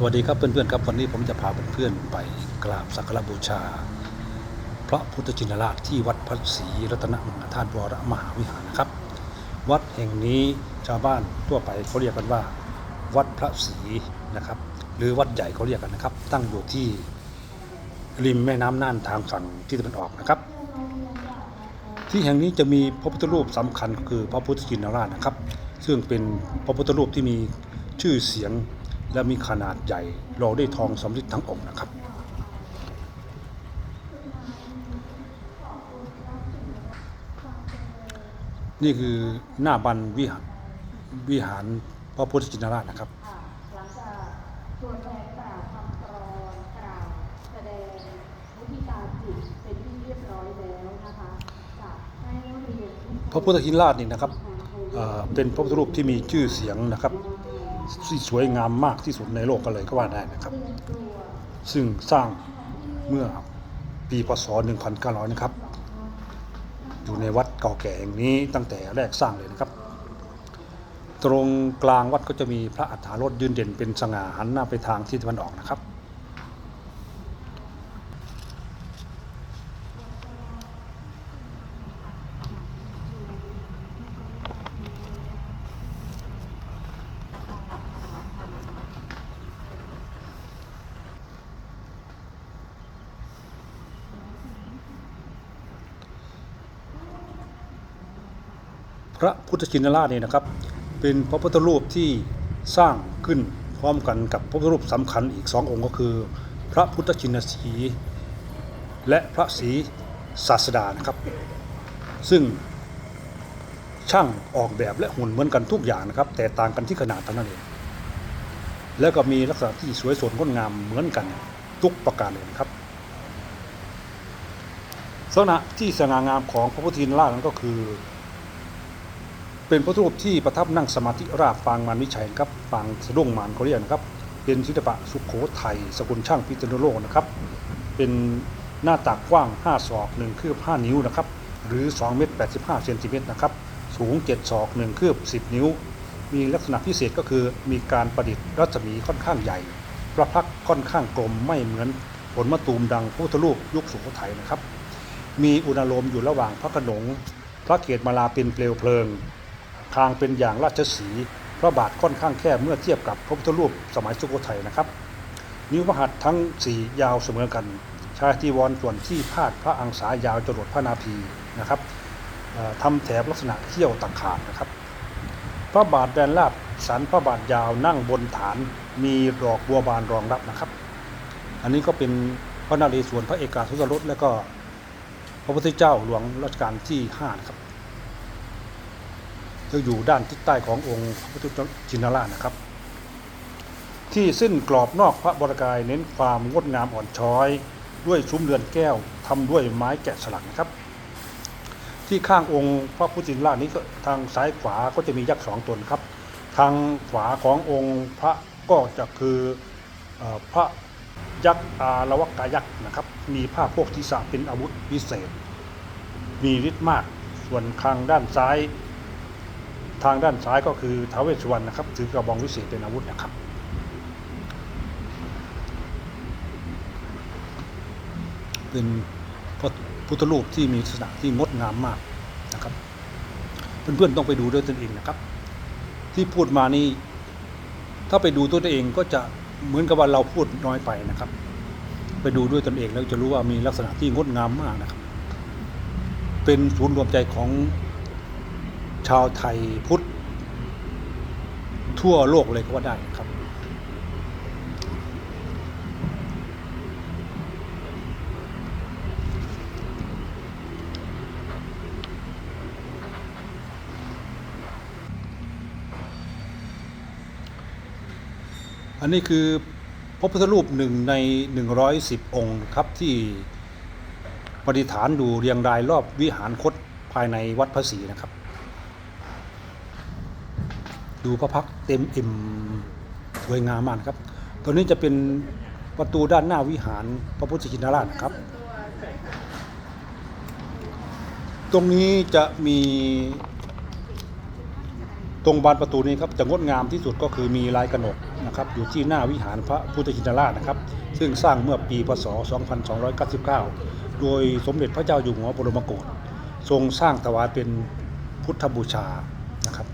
สวัสดีครับเพื่อนๆครับวันนี้ผมจะพาเพื่อนๆไปกราบสักการบูชา พระพุทธชินราชที่วัดพระศรีรัตนมหาธาตุวรมหาวิหารนะครับ วัดแห่งนี้ชาวบ้านทั่วไปเขาเรียกกันว่า วัดพระศรีนะครับ หรือวัดใหญ่เขาเรียกกันนะครับ ตั้งอยู่ที่ริมแม่น้ำน่านทางฝั่งที่ตะวันออกนะครับ ที่แห่งนี้จะมีพระพุทธรูปสำคัญคือพระพุทธชินราชนะครับ ซึ่งเป็นพระพุทธรูปที่มีชื่อเสียง และมีขนาดใหญ่รอด้วยทองสำริดทั้งองค์นะครับนี่คือหน้าบันวิหารวิหารพระพุทธชินราชนะครับค่ะหลังจากตัวแทนกล่าวคำกรอนกล่าวแสดงวิธีการจิตเป็นที่เรียบร้อยแล้วนะคะจะให้เรียนวิชาพระพุทธชินราชนี่นะครับเอ่อเป็นพระพุทธรูปที่มีชื่อเสียงนะครับ ที่สวยงามมากที่สุดในโลกก็เลยก็ว่าได้นะครับ ซึ่งสร้างเมื่อปีพศ 1900 นะครับ อยู่ในวัดเก่าแก่แห่งนี้ตั้งแต่แรกสร้างเลยนะครับ ตรงกลางวัดก็จะมีพระอัฏฐารถยืนเด่นเป็นสง่าหันหน้าไปทางทิศตะวันออกนะครับ พระพุทธชินราชนี่นะครับ เป็นพระพุทธรูปที่สร้างขึ้นพร้อมกันกับพระพุทธรูปสำคัญอีกสององค์ก็คือ พระพุทธชินสีและพระศรีศาสดานะครับ ซึ่งช่างออกแบบและหุ่นเหมือนกันทุกอย่างนะครับ แต่ต่างกันที่ขนาดเท่านั้นเองแล้วก็มีลักษณะที่สวยสดงดงามเหมือนกันทุกประการเลยครับลักษณะที่สง่างามของพระพุทธชินราชนั้นก็คือ เป็นพระรูปที่ประทับนั่งสมาธิราบปางมารวิชัยนะครับปางสะดุ้งมารเขาเรียกนะครับ เป็นศิลปะสุขโขทัยสกุลช่างพิจารโลกนะครับ เป็นหน้าตักกว้าง 5 ศอก 1 คืบ 5 นิ้วนะครับ หรือ 2 เมตร 85 เซนติเมตรนะครับ สูง 7 ศอก 1 คืบ 10 นิ้ว มีลักษณะพิเศษก็คือมีการประดิษฐ์รัศมีค่อนข้างใหญ่ พระพักค่อนข้างกลมไม่เหมือนผลมะตูมดังพระพุทธรูปยุคสุโขทัยนะครับ มีอุณโลมอยู่ระหว่างพระขนง พระเกศมาลาเป็นเปลวเพลิง คางเป็นอย่างราชสีพระบาทค่อนข้างแคบเมื่อเทียบกับพระพุทธรูปสมัยสุโขทัยนะครับ นิ้วพระหัตถ์ทั้งสี่ยาวเสมอกัน ชายจีวรส่วนที่พาดพระอังสายาวจรดพระนาภีนะครับเอ่อทำแถบลักษณะเขี้ยวตะขาบนะครับ พระบาทแดนลาบสันพระบาทยาวนั่งบนฐานมีดอกบัวบานรองรับนะครับ อันนี้ก็เป็นพระนเรศวรพระเอกาทศรสและก็พระพุทธเจ้าหลวงรัชกาลที่ห้านะครับ จะอยู่ด้านทิศใต้ขององค์พระพุทธชินราชนะครับ ที่เส้นกรอบนอกพระบรกายเน้นความงดงามอ่อนช้อย ด้วยซุ้มเรือนแก้วทำด้วยไม้แกะสลักนะครับ ที่ข้างองค์พระพุทธชินราชนี้ก็ทางซ้ายขวาก็จะมียักษ์สองตนครับ ทางขวาขององค์พระก็จะคืออพระยักษ์อาละวกายักษ์นะครับ มีผ้าโพกศีรษะเป็นอาวุธพิเศษ มีฤทธิ์มาก ส่วนทางด้านซ้าย ทางด้านซ้ายก็คือท้าวเวสสุวรรณนะครับถือกระบองวิเศษเป็นอาวุธนะครับ เป็นพระพุทธรูปที่มีลักษณะที่งดงามมากนะครับ เพื่อนๆต้องไปดูด้วยตนเองนะครับ ที่พูดมานี่ถ้าไปดูตัวเองก็จะเหมือนกับว่าเราพูดน้อยไปนะครับ ไปดูด้วยตนเองแล้วจะรู้ว่ามีลักษณะที่งดงามมากนะครับ เป็นศูนย์รวมใจของ ชาวไทยพุทธ ทั่วโลกเลยก็ว่าได้ครับ อันนี้คือพระพุทธรูปหนึ่งใน 110 องค์ครับที่ประดิษฐานอยู่เรียงรายรอบวิหารคตภายในวัดพระศรีนะครับ ดูพระพักเต็มอิ่มสวยงามมากครับ ตัวนี้จะเป็นประตูด้านหน้าวิหารพระพุทธชินราชครับ ตรงนี้จะมีตรงบานประตูนี้ครับจะงดงามที่สุดก็คือมีลายกระหนกนะครับนะครับอยู่ที่หน้าวิหารพระพุทธชินราชนะครับ ซึ่งสร้างเมื่อปีพศ 2299 โดยสมเด็จพระเจ้าอยู่หัวบรมโกศทรงสร้างถวายเป็นพุทธบูชานะครับ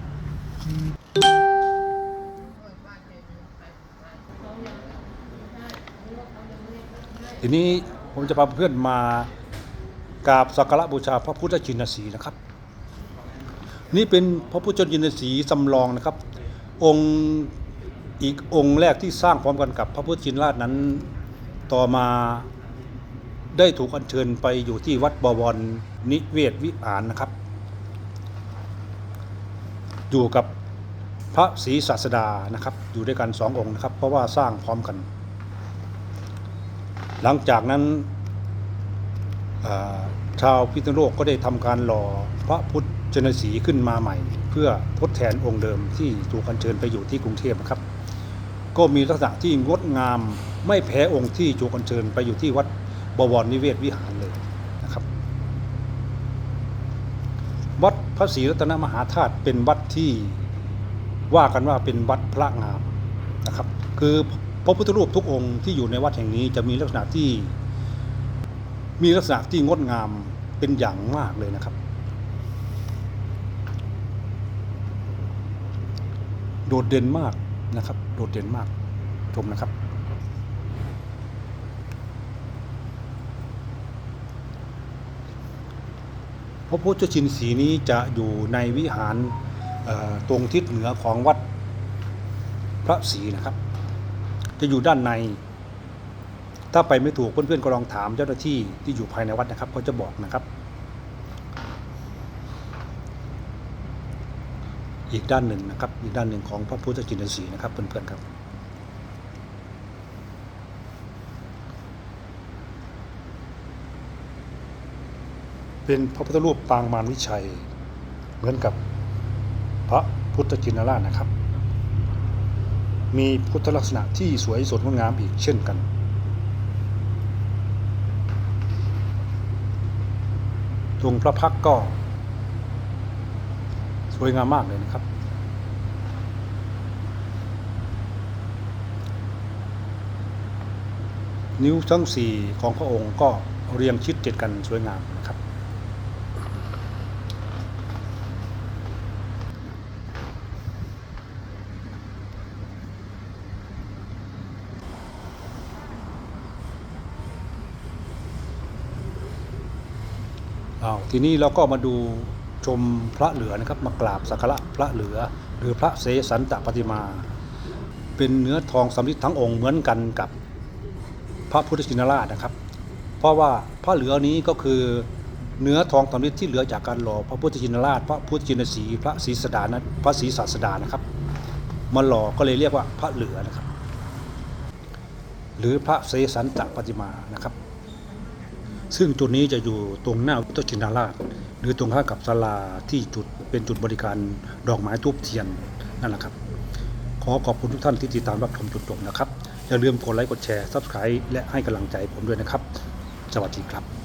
ทีนี้ผมจะพาเพื่อนมากราบสักการะบูชาพระพุทธชินสีนะครับ นี่เป็นพระพุทธชินสีห์สำรองนะครับ องค์อีกองค์แรกที่สร้างพร้อมกันกับพระพุทธชินราชนั้น ต่อมาได้ถูกอัญเชิญไปอยู่ที่วัดบวรนิเวศวิหารนะครับ อยู่กับพระศรีศาสดานะครับ อยู่ด้วยกันสององค์นะครับ เพราะว่าสร้างพร้อมกัน หลังจากนั้นาชาวพิษณุโลกก็ได้ทำการหล่อพระพุทธชนสีขึ้นมาใหม่ เพื่อทดแทนองค์เดิมที่ถูกอัญเชิญไปอยู่ที่กรุงเทพครับ ก็มีลักษณะที่งดงามไม่แพ้องค์ที่ถูกอัญเชิญไปอยู่ที่วัดบวรนิเวศวิหารเลยนะครับ วัดพระศรีรัตนมหาธาตุเป็นวัดที่ว่ากันว่าเป็นวัดพระงามนะครับ คือ พระพุทธรูปทุกองค์ที่อยู่ในวัดแห่งนี้จะมีลักษณะที่ มีลักษณะที่งดงามเป็นอย่างมากเลยนะครับ โดดเด่นมากนะครับ โดดเด่นมากชมนะครับพระพุทธชินสีนี้จะอยู่ในวิหารตรงทิศเหนือของวัดพระศรีนะครับ จะอยู่ด้านใน ถ้าไปไม่ถูกเพื่อนๆก็ลองถามเจ้าหน้าที่ที่อยู่ภายในวัดนะครับเขาจะบอกนะครับ อีกด้านหนึ่งนะครับ อีกด้านหนึ่งของพระพุทธจินสีนะครับเพื่อนๆครับเป็นพระพุทธรูปปางมารวิชัย เหมือนกับพระพุทธจินราชนะครับ มีพุทธลักษณะที่สวยสดงดงามอีกเช่นกันตรงพระพักก็ สวยงามมากเลยนะครับ นิ้วทั้งสี่ของพระองค์ก็เรียงชิดติดกันสวยงามนะครับ อ้าทีนี้เราก็มาดูชมพระเหลือนะครับ มากราบสักการะพระเหลือ หรือพระเสสันตปฏิมา เป็นเนื้อทองสำริดทั้งองค์เหมือนกันกับพระพุทธชินราชนะครับ เพราะว่าพระเหลือนี้ก็คือเนื้อทองสำริดที่เหลือจากการหล่อพระพุทธชินราช พระพุทธชินสีพระศรีสดานะพระศรีศาสดานะครับมาหล่อก็เลยเรียกว่าพระเหลือนะครับ หรือพระเสสันตปฏิมานะครับ ซึ่งจุดนี้จะอยู่ตรงหน้าพุทธชินาราช หรือตรงข้ามกับศาลาที่จุดเป็นจุดบริการดอกไม้ทูบเทียนนั่นแหละครับ ขอขอบคุณทุกท่านที่ติดตามรับชมจนจบนะครับ อย่าลืมกดไลค์กดแชร์ Subscribe และให้กำลังใจผมด้วยนะครับ สวัสดีครับ